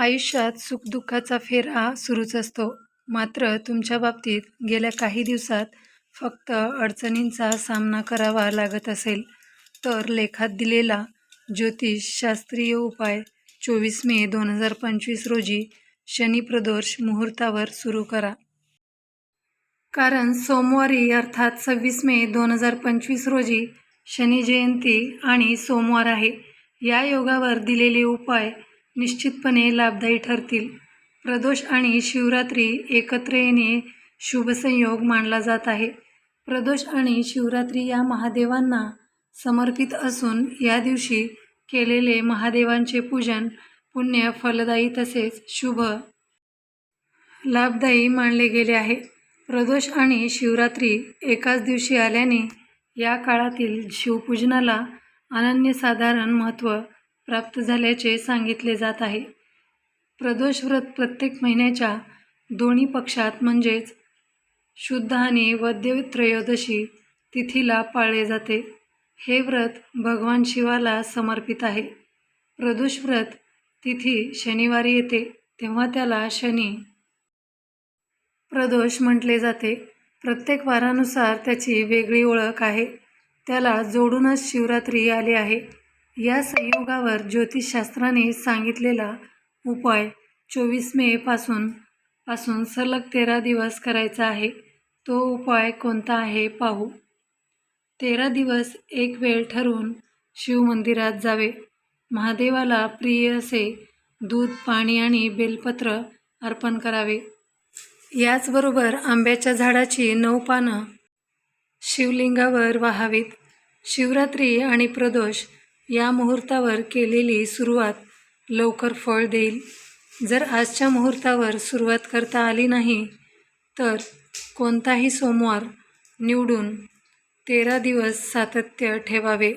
आयुष्यात सुखदुःखाचा फेरा सुरूच असतो. मात्र तुमच्या बाबतीत गेल्या काही दिवसात फक्त अडचणींचा सामना करावा लागत असेल. तर लेखात दिलेला ज्योतिष शास्त्रीय उपाय चोवीस मे दोन हजार पंचवीस रोजी शनिप्रदोष मुहूर्तावर सुरू करा. कारण सोमवारी अर्थात सव्वीस मे दोन हजार पंचवीस रोजी शनी जयंती आणि सोमवार आहे. या योगावर दिलेले उपाय निश्चितपणे लाभदायी ठरतील. प्रदोष आणि शिवरात्री एकत्र येणे शुभसंयोग मानला जात आहे. प्रदोष आणि शिवरात्री या महादेवांना समर्पित असून या दिवशी केलेले महादेवांचे पूजन पुण्य फलदायी तसेच शुभ लाभदायी मानले गेले आहे. प्रदोष आणि शिवरात्री एकाच दिवशी आल्याने या काळातील शिवपूजनाला अनन्यसाधारण महत्त्व प्राप्त झाल्याचे सांगितले जात आहे. प्रदोष व्रत प्रत्येक महिन्याच्या दोन्ही पक्षात म्हणजेच शुद्ध आणि वद्य त्रयोदशी तिथीला पाळले जाते. हे व्रत भगवान शिवाला समर्पित आहे. प्रदोष व्रत तिथी शनिवारी येते तेव्हा त्याला शनी प्रदोष म्हटले जाते. प्रत्येक वारानुसार त्याची वेगळी ओळख आहे. त्याला जोडूनच शिवरात्री आली आहे. या संयोगावर ज्योतिषशास्त्राने सांगितलेला उपाय चोवीस मे पासून पासून सलग तेरा दिवस करायचा आहे. तो उपाय कोणता आहे पाहू. तेरा दिवस एक वेळ ठरवून शिवमंदिरात जावे. महादेवाला प्रिय असे दूध पाणी आणि बेलपत्र अर्पण करावे. याचबरोबर आंब्याच्या झाडाची नऊ पानं शिवलिंगावर वाहावीत. शिवरात्री आणि प्रदोष या मुहूर्तावर केलेली सुरुवात लवकर फळ देईल. जर आजच्या मुहूर्तावर सुरुवात करता आली नाही तर कोणताही सोमवार निवडून तेरा दिवस सातत्य ठेवावे.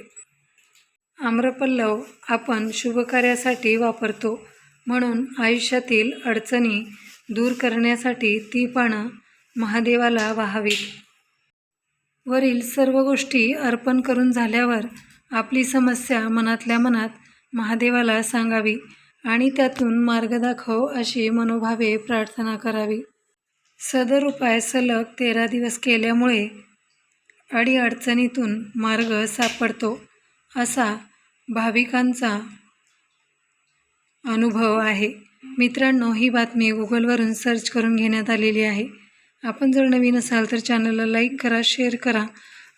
आम्रपल्लव आपण शुभकार्यासाठी वापरतो म्हणून आयुष्यातील अडचणी दूर करण्यासाठी ती पानं महादेवाला वाहावीत. वरील सर्व गोष्टी अर्पण करून झाल्यावर आपली समस्या मनातल्या मनात महादेवाला सांगावी आणि त्यातून मार्ग दाखव अशी मनोभावे प्रार्थना करावी. सदर उपाय सलग तेरा दिवस केल्यामुळे अडीअडचणीतून मार्ग सापडतो असा भाविकांचा अनुभव आहे. मित्रांनो ही बातमी गुगलवरून सर्च करून घेण्यात आलेली आहे. आपण जर नवीन असाल तर चॅनलला लाईक करा शेअर करा